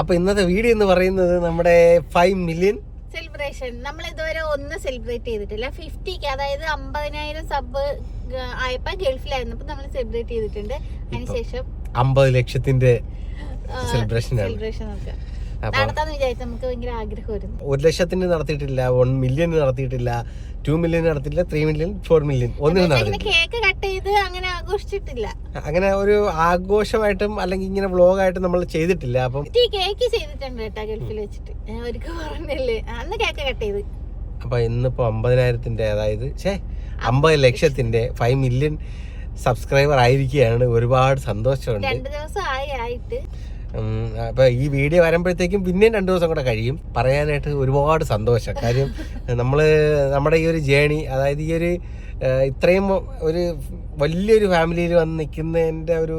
അപ്പൊ ഇന്നത്തെ വീഡിയോ എന്ന് പറയുന്നത് നമ്മുടെ ഫൈവ് മില്യൺ സെലിബ്രേഷൻ നമ്മൾ ഇതുവരെ ഒന്ന് സെലിബ്രേറ്റ് ചെയ്തിട്ടില്ല. ഫിഫ്റ്റിക്ക് അതായത് അമ്പതിനായിരം സബ് ആയപ്പോ ഗൾഫിലായിരുന്നു. അപ്പൊ നമ്മൾ സെലിബ്രേറ്റ് ചെയ്തിട്ടുണ്ട്. അതിനുശേഷം അമ്പത് ലക്ഷത്തിന്റെ സെലിബ്രേഷൻ. സെലിബ്രേഷൻ നോക്കാം നടത്താന്ന് വിചാരിച്ചു നമുക്ക് ഭയങ്കര ആഗ്രഹമായിരുന്നു. ഒരു ലക്ഷത്തിന് നടത്തിയിട്ടില്ല വൺ മില്യൺ നടത്തിയിട്ടില്ല ടു മില്യൺ നടത്തിയില്ല ത്രീ മില്യൺ ഫോർ മില്യൺ ഒന്നിനും നടത്തിയില്ല കേക്ക് കട്ട് ചെയ്ത് അങ്ങനെ ആഘോഷിച്ചിട്ടില്ല. അങ്ങനെ ഒരു ആഘോഷമായിട്ടും അല്ലെങ്കിൽ ഇങ്ങനെ വ്ളോഗായിട്ടും നമ്മൾ ചെയ്തിട്ടില്ല. അപ്പം കേക്ക് ചെയ്തിട്ടുണ്ട് കേട്ടാ ഗൾഫിൽ വെച്ചിട്ട്. ഞാൻ ഒരിക്കൽ പറഞ്ഞില്ലേ അന്ന് കേക്ക് കട്ട് ചെയ്ത്. അപ്പൊ ഇന്നിപ്പോ അമ്പതിനായിരത്തിന്റെ അതായത് ഛേ അമ്പത് ലക്ഷത്തിന്റെ ഫൈവ് മില്യൺ സബ്സ്ക്രൈബർ ആയിരിക്കുകയാണ്. ഒരുപാട് സന്തോഷമുണ്ട്. രണ്ട് ദിവസം ആയി ആയിട്ട്. ഉം, അപ്പൊ ഈ വീഡിയോ വരുമ്പോഴത്തേക്കും പിന്നെയും രണ്ട് ദിവസം കൂടെ കഴിയും. പറയാനായിട്ട് ഒരുപാട് സന്തോഷം. കാര്യം നമ്മൾ നമ്മുടെ ഈ ഒരു ജേണി അതായത് ഈ ഒരു ഇത്രയും ഒരു വലിയൊരു ഫാമിലിയിൽ വന്ന് നിൽക്കുന്നതിന്റെ ഒരു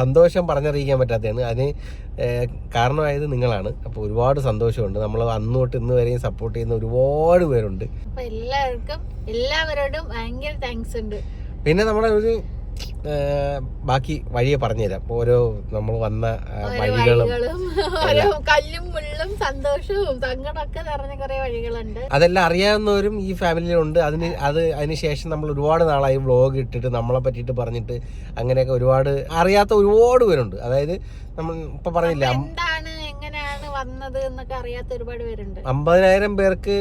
സന്തോഷം പറഞ്ഞറിയിക്കാൻ പറ്റാത്തതാണ്. അതിന് കാരണമായത് നിങ്ങളാണ്. അപ്പോൾ ഒരുപാട് സന്തോഷമുണ്ട്. നമ്മൾ അന്ന് തൊട്ട് ഇന്ന് വരെയും സപ്പോർട്ട് ചെയ്യുന്ന ഒരുപാട് പേരുണ്ട്. എല്ലാവർക്കും എല്ലാവരോടും ഭയങ്കര താങ്ക്സ് ഉണ്ട്. പിന്നെ നമ്മുടെ ഒരു ബാക്കി വഴിയെ പറഞ്ഞുതരാം. ഓരോ നമ്മൾ വന്ന വഴികളും കല്ലും മുള്ളും സന്തോഷവും സങ്കടമൊക്കെ നിറഞ്ഞ കുറെ വഴികളുണ്ട്. അതെല്ലാം അറിയാവുന്നവരും ഈ ഫാമിലിയിലുണ്ട്. അതിന് അത് അതിനുശേഷം നമ്മൾ ഒരുപാട് നാളായി വ്ളോഗ് ഇട്ടിട്ട് നമ്മളെ പറ്റിയിട്ട് പറഞ്ഞിട്ട് അങ്ങനെയൊക്കെ ഒരുപാട് അറിയാത്ത ഒരുപാട് പേരുണ്ട്. അതായത് നമ്മൾ ഇപ്പൊ പറഞ്ഞില്ല വന്നത് എന്നൊക്കെ അറിയാത്ത ഒരുപാട് പേരുണ്ട്. അമ്പതിനായിരം പേർക്ക്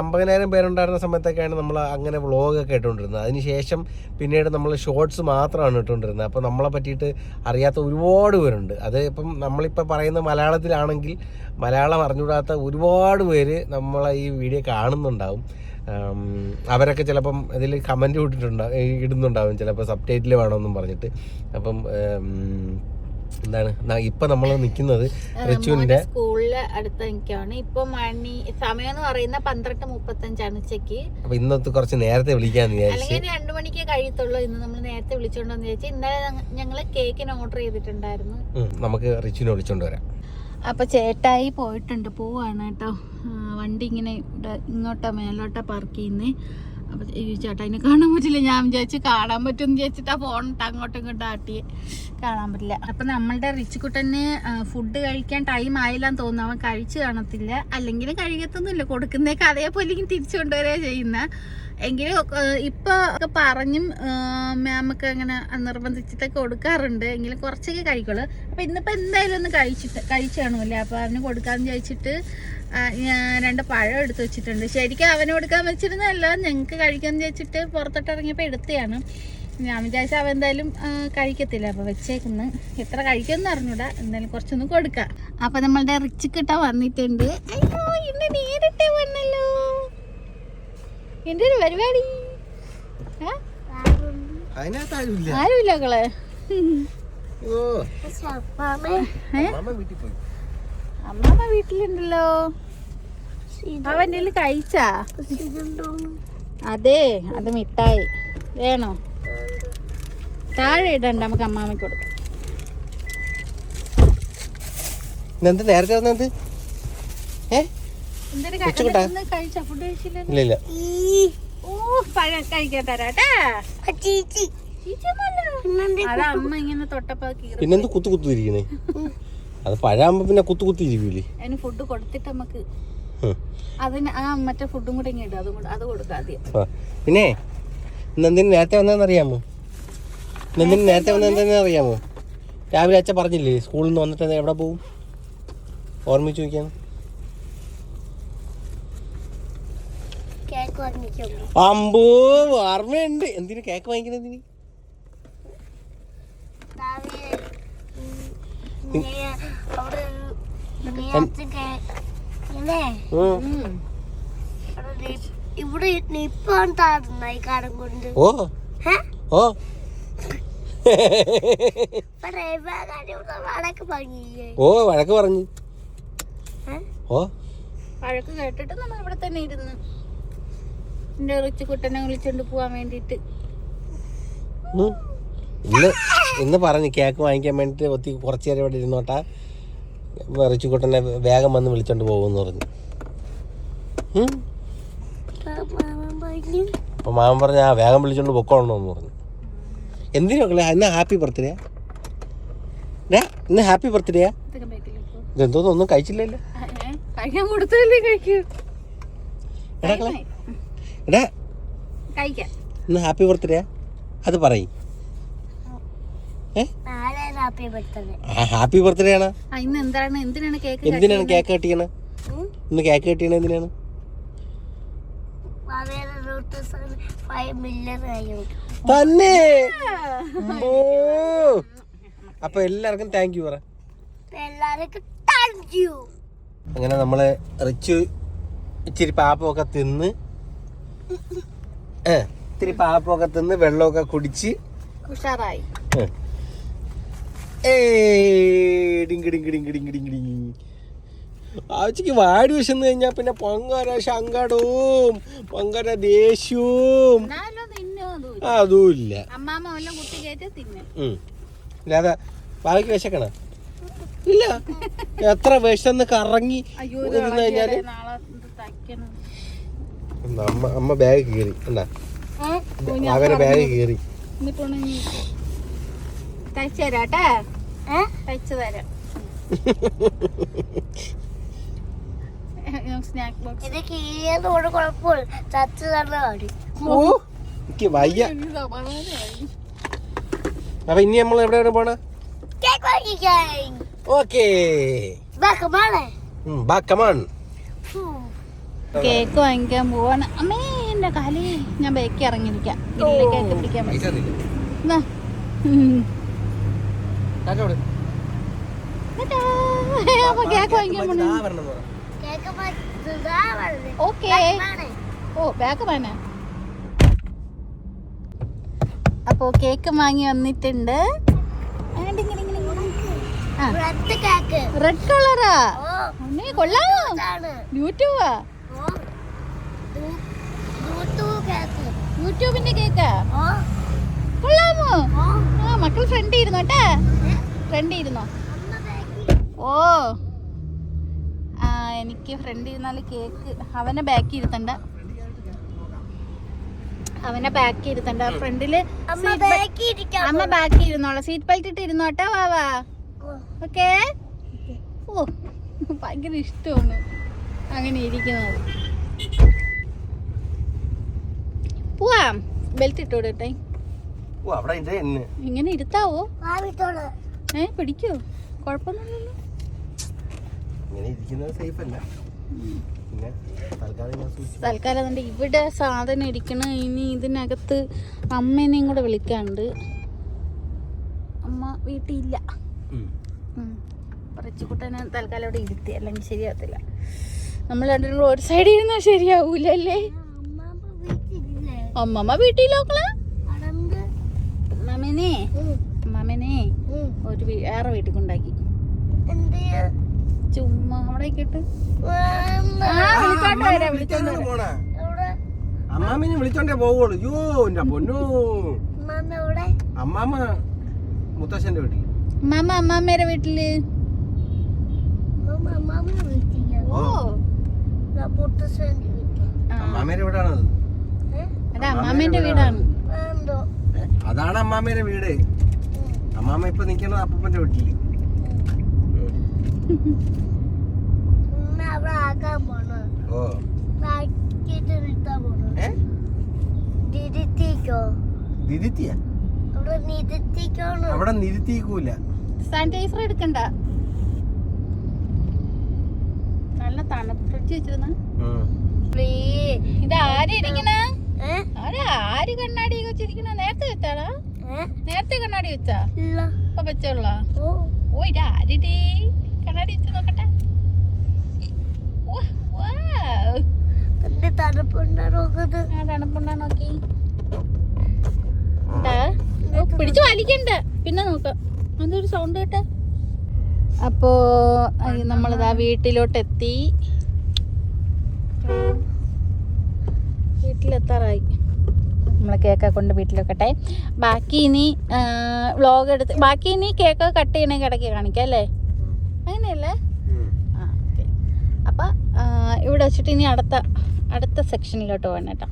അമ്പതിനായിരം പേരുണ്ടായിരുന്ന സമയത്തൊക്കെയാണ് നമ്മൾ അങ്ങനെ വ്ളോഗൊക്കെ ഇട്ടുകൊണ്ടിരുന്നത്. അതിനുശേഷം പിന്നീട് നമ്മൾ ഷോർട്സ് മാത്രമാണ് ഇട്ടുകൊണ്ടിരുന്നത്. അപ്പോൾ നമ്മളെ പറ്റിയിട്ട് അറിയാത്ത ഒരുപാട് പേരുണ്ട്. അത് ഇപ്പം നമ്മളിപ്പോൾ പറയുന്ന മലയാളത്തിലാണെങ്കിൽ മലയാളം അറിഞ്ഞുകൂടാത്ത ഒരുപാട് പേര് നമ്മളെ ഈ വീഡിയോ കാണുന്നുണ്ടാവും. അവരൊക്കെ ചിലപ്പം ഇതിൽ കമന്റ് ഇട്ടിട്ടുണ്ടാവും ഇടുന്നുണ്ടാവും ചിലപ്പോൾ സബ് ടൈറ്റിൽ വേണമെന്നും പറഞ്ഞിട്ട്. അപ്പം എന്താണ്? ഇപ്പൊ നമ്മൾ നിൽക്കുന്നത് റിച്ചുവിന്റെ സ്കൂളിൽ അടുത്ത് നിൽക്കുകയാണ് ഇപ്പൊ മണി സമയം എന്ന് പറയുന്ന പന്ത്രണ്ട് മുപ്പത്തഞ്ചാണ് ഉച്ചയ്ക്ക് അപ്പൊ ഇന്നത്തെ കുറച്ച് നേരത്തെ വിളിക്കാന്ന് വിചാരിച്ചു. അല്ലെങ്കിൽ രണ്ടു മണിക്കേ കഴിയത്തുള്ളൂ. ഇന്ന് നമ്മൾ നേരത്തെ വിളിച്ചോണ്ടെന്ന് വിചാരിച്ചു ഇന്നലെ ഞങ്ങ- ഞങ്ങൾ കേക്കിന് ഓർഡർ ചെയ്തിട്ടുണ്ടായിരുന്നു. നമുക്ക് റിച്ചുവിനെ വിളിച്ചോണ്ട് വരാം. അപ്പൊ ചേട്ടായി പോയിട്ടുണ്ട്. പോവാണ് കേട്ടോ. വണ്ടി ഇങ്ങനെ ഇങ്ങോട്ടാ മേലോട്ടാ പാർക്ക് ചെയ്യുന്നേ. അപ്പൊ ഈ ചേട്ടായിനെ കാണാൻ പറ്റില്ല. ഞാൻ വിചാരിച്ച് കാണാൻ പറ്റും വിചാരിച്ചിട്ടാ ഫോൺ അങ്ങോട്ടും ഇങ്ങോട്ടും ആട്ടിയെ. കാണാൻ പറ്റില്ല. അപ്പൊ നമ്മളുടെ റിച്ചുക്കുട്ടന് ഫുഡ് കഴിക്കാൻ ടൈം ആയില്ലാന്ന് തോന്നുന്നു. അവൻ കഴിച്ചു കാണത്തില്ല. അല്ലെങ്കിൽ കഴിക്കത്തൊന്നുമില്ല കൊടുക്കുന്നേക്ക് അതേപോലെ തിരിച്ചു കൊണ്ടുവരിക ചെയ്യുന്ന. എങ്കിലും ഇപ്പോൾ ഇപ്പൊ ഒക്കെ പറഞ്ഞും മാമൊക്കെ അങ്ങനെ നിർബന്ധിച്ചിട്ടൊക്കെ കൊടുക്കാറുണ്ട്. എങ്കിലും കുറച്ചൊക്കെ കഴിക്കുള്ളൂ. അപ്പൊ ഇന്നിപ്പോ എന്തായാലും ഒന്ന് കഴിച്ചിട്ട് കഴിച്ചു കാണുമല്ലേ? അപ്പോൾ അവന് കൊടുക്കാന്ന് ചോദിച്ചിട്ട് ആ, ഞാൻ രണ്ട് പഴം എടുത്തു വെച്ചിട്ടുണ്ട്. ശരിക്കും അവന് കൊടുക്കാൻ വെച്ചിരുന്നതല്ല ഞങ്ങൾക്ക് കഴിക്കാമെന്ന് വെച്ചിട്ട് പുറത്തോട്ട് ഇറങ്ങിയപ്പോൾ എടുത്തതാണ്. ഞാൻ വിചാരിച്ച അവൻ എന്തായാലും കഴിക്കത്തില്ല. അപ്പോൾ വെച്ചേക്കുന്നു. എത്ര കഴിക്കുമെന്ന് അറിഞ്ഞൂടാ. എന്തായാലും കുറച്ചൊന്ന് കൊടുക്കാം. അപ്പോൾ നമ്മളുടെ റിച്ച് കിട്ടാൻ വന്നിട്ടുണ്ട്. അയ്യോ എന്നെ നേരിട്ടേ വന്നല്ലോ. എന്റെ ഒരു പരിപാടി ആരുമില്ല. മക്കളെ? ഓ. ഏ? മാമ വീട്ടിൽ പോയി. അമ്മമ്മ വീട്ടിലുണ്ടല്ലോ. അവന്റെ കഴിച്ചാ? അതെ അത് മിഠായി. വേണോ? താഴെ ഇടണ്ട നമുക്ക് അമ്മാമ്മയ്ക്ക് കൊടുക്കാം. ഇന്നെന്ത് നേരത്തെ വന്നത് ഏ? ഇല്ല ഇല്ല ഓ പഴം കഴിക്കാൻ തരാട്ടാ അത് അമ്മ ഇങ്ങനെ തൊട്ടപ്പോ കീറി പിന്നെന്ത് കുത്തു കുത്തു ഇരിക്കുന്നേ അത് പഴാകുമ്പോ പിന്നെ കുത്തു കുത്തി ഇരിക്കൂലേ അതിന് ഫുഡ് കൊടുത്തിട്ട് നമുക്ക്. അതിന് ആ മറ്റേ ഫുഡും കൂടെ ഇങ്ങനെ ഇടും അതും കൂടെ അത് കൊടുക്കാം ആദ്യം. ആ. പിന്നെ നന്ദിനി നേരത്തെ വന്നതെന്ന് അറിയാമോ? ഇന്നെന്തിന് നേരത്തെ വന്നതെന്ന് അറിയാമോ? രാവിലെ അച്ഛൻ പറഞ്ഞില്ലേ സ്കൂളിൽ നിന്ന് വന്നിട്ട് എവിടെ പോകും ഓർമ്മിച്ച് നോക്കിയാണ് അമ്പോ ഓർമ്മയുണ്ട്. എന്തിനു കേക്ക് വാങ്ങിക്കുന്നത് എന്തിന് ഇവിടെ കൊണ്ട്. ഓ. ഹേ? ഓ. ഓ വഴക്ക് പറഞ്ഞു? ഓ. വഴക്ക് കേട്ടിട്ട് നമ്മൾ ഇവിടെ തന്നെ ഇരുന്ന് എന്റെ റിച്ച് കുട്ടനെ വിളിച്ചോണ്ട് പോവാൻ വേണ്ടിട്ട് ഉം. ഇന്ന് ഇന്ന് പറഞ്ഞു കേക്ക് വാങ്ങിക്കാൻ വേണ്ടിട്ട് ഒത്തി കുറച്ച് നേരം ഇവിടെ ഇരുന്നോട്ടാ. റിച്ചുക്കുട്ടനെ വേഗം വന്ന് വിളിച്ചോണ്ട് പോകുമെന്ന് പറഞ്ഞു. അപ്പോൾ മാമൻ പറഞ്ഞു അപ്പൊ മാമൻ പറഞ്ഞ ആ വേഗം വിളിച്ചോണ്ട് പൊക്കോളണമെന്ന് പറഞ്ഞു. എന്തിനു മക്കളെ? ഇന്ന് ഹാപ്പി ബർത്ത്ഡേ? ഡേ ഇന്ന് ഹാപ്പി ബർത്ത്ഡേയാ ഇതെന്തോ ഒന്നും കഴിച്ചില്ലല്ലോ. കഴിക്കാൻ കൊടുത്തല്ലേ കഴിക്കൂ എടാ. എടാ ഇന്ന് ഹാപ്പി ബർത്ത്ഡേ? അത് പറയും. ഹാപ്പി ബർത്ത്ഡേ ആണ്. എന്തിനാണ് കേക്ക് കട്ടിയണ ഇന്ന് കേക്ക് കട്ടിയാണ് എന്തിനാണ്? തന്നെ! അപ്പൊ എല്ലാവർക്കും താങ്ക് യു പറ. അങ്ങനെ നമ്മളെ റിച്ച് ഇച്ചിരി പാപ്പമൊക്കെ തിന്ന് ഏ ഇത്തിരി പാപ്പമൊക്കെ തിന്ന് വെള്ളമൊക്കെ കുടിച്ച് ഉഷാറായി. ഡിങ്ക് ഡിങ്ക് ഡിങ്ക് ഡിങ്ക് ഡിങ്ക് ഡിങ്ക്. ആഴ്ചക്ക് വാടി വിശന്ന് കഴിഞ്ഞാ പിന്നെ പങ്കര ശങ്കടവും പങ്കര ദേഷ്യവും. അതുമില്ല. അല്ലാതെ ബാക്കി വിശക്കണ? ഇല്ല. എത്ര വിശന്ന് കറങ്ങി ഇരുന്ന് കഴിഞ്ഞാൽ? അമ്മ അമ്മ ബാഗ് കീറി. ഞാൻ അവരെ ബാഗ് കീറി. തയ്ച്ചു തരാം. കേട്ടാ ഏ തയ്ച്ചു തരാം വയ്യ. അപ്പൊ ഇനി നമ്മൾ എവിടെ എവിടെ പോണ? കേക്ക് വാങ്ങിക്കാൻ. ഓക്കേ. കേക്ക് വാങ്ങിക്കാൻ പോവാണ്. അമ്മേ എന്റെ കാലി. ഞാൻ ബേക്കി ഇറങ്ങിയിരിക്കാം. കേക്ക് പിടിക്കാൻ പൈസ അപ്പൊ കേക്ക് വാങ്ങി വന്നിട്ടുണ്ട്. റെഡ് കളറാ കൊള്ളാമോ യൂട്യൂബാ? യൂട്യൂബിന്റെ കേക്കാ? ഓ. കൊള്ളാമോ ഓ. ആ മക്കൾ ഫ്രണ്ട് ഇരുന്നോ കേട്ടാ. ഫ്രണ്ട് ഇരുന്നോ? ഓ. ആ എനിക്ക് ഫ്രണ്ട് ഇരുന്നാൽ കേക്ക് അവനെ ബാക്കി ഇരുത്തണ്ട. അവനെ ബാക്കി ഇരുത്തണ്ട. ഫ്രണ്ടിൽ അമ്മ ബാക്കി ഇരിക്കാം അമ്മ ബാക്കി ഇരുന്നോളാം. സീറ്റ് ബെൽറ്റ് ഇട്ട് ഇരുന്നോട്ടെ വാവാ ഓക്കേ? ഓ ഭയങ്കര ഇഷ്ടമാണ് അങ്ങനെ ഇരിക്കുന്നത്. പോവാം. ബെൽറ്റ് ഇട്ടോടെ. ഇങ്ങനെ ഇരുത്താവോ? ഏ പിടിക്കോ? കുഴപ്പമൊന്നുമില്ലല്ലോ. ഇങ്ങനെ ഇരിക്കുന്നത് സേഫ് അല്ല. തൽക്കാലം അതുകൊണ്ട് ഇവിടെ സാധനം ഇരിക്കണ ഇനി ഇതിനകത്ത് അമ്മേനെയും കൂടെ വിളിക്കാണ്ട് അമ്മ വീട്ടിലില്ല. ഉം. പറച്ചിക്കുട്ടനെ തൽക്കാലം അവിടെ ഇരുത്തി അല്ലെങ്കിൽ ശരിയാവത്തില്ല. നമ്മൾ രണ്ടും ഒരു സൈഡിൽ ഇരുന്നാൽ ശരിയാവൂലല്ലേ? അമ്മമ്മ വീട്ടിൽ നോക്കള അമ്മമ്മേനെ ഒരു വേറെ വീട്ടിൽ കൊണ്ടാക്കി ചുമ്മാ അവിടെ അമ്മാമിനെ വിളിച്ചോണ്ടേ പോവുള്ളൂ. യോ എന്റെ പൊന്നു. അമ്മ എവിടെ? അമ്മാമ്മ മുത്തശ്ശന്റെ വീട്ടിൽ അമ്മാമ അമ്മാമ്മേരെ വീട്ടിൽ. ഓ. അമ്മാമേരെ വീടാണത്. അമ്മാമ്മേന്റെ വീടാണ്. അതാണ് അമ്മാമേരെ വീട്. അമ്മാമ്മ ഇപ്പൊ നിക്കണത് അപ്പൂപ്പന്റെ വീട്ടിൽ. ഓ. അവിടെ നിരുത്തിക്കൂല. സാനിറ്റൈസർ എടുക്കണ്ട. നല്ല തണുപ്പ് ഫ്രിഡ്ജ് വെച്ചിരുന്ന. ഇത് ആര്? കണ്ണാടി വെച്ചിരിക്കണ? നേരത്തെ വെച്ചാടാ നേരത്തെ കണ്ണാടി വെച്ചാ? ഇപ്പൊ വെച്ചോളാ. ഓ. ഓ ഇത് ആരുടെ കണ്ണാടി വെച്ച് നോക്കട്ടെ. തണുപ്പുണ്ടോ നോക്കുന്നത്? ആ തണുപ്പുണ്ടാ നോക്കി. പിടിച്ചു വലിക്കണ്ട. പിന്നെ നോക്കാം. അതൊരു സൗണ്ട് കേട്ട. അപ്പോ നമ്മളിതാ വീട്ടിലോട്ട് എത്തി വീട്ടിലെത്താറായി. നമ്മൾ കേക്ക് കൊണ്ട് വീട്ടിൽ വെക്കട്ടെ ബാക്കി ഇനി വ്ളോഗ് എടുത്ത് ബാക്കി ഇനി കേക്ക് കട്ട് ചെയ്യണമെങ്കിൽ ഇടയ്ക്ക് കാണിക്കാം അല്ലേ? അങ്ങനെയല്ലേ? ആ ഓക്കെ. അപ്പം ഇവിടെ വെച്ചിട്ട് ഇനി അടുത്ത അടുത്ത സെക്ഷനിലോട്ട് പോകണം കേട്ടോ.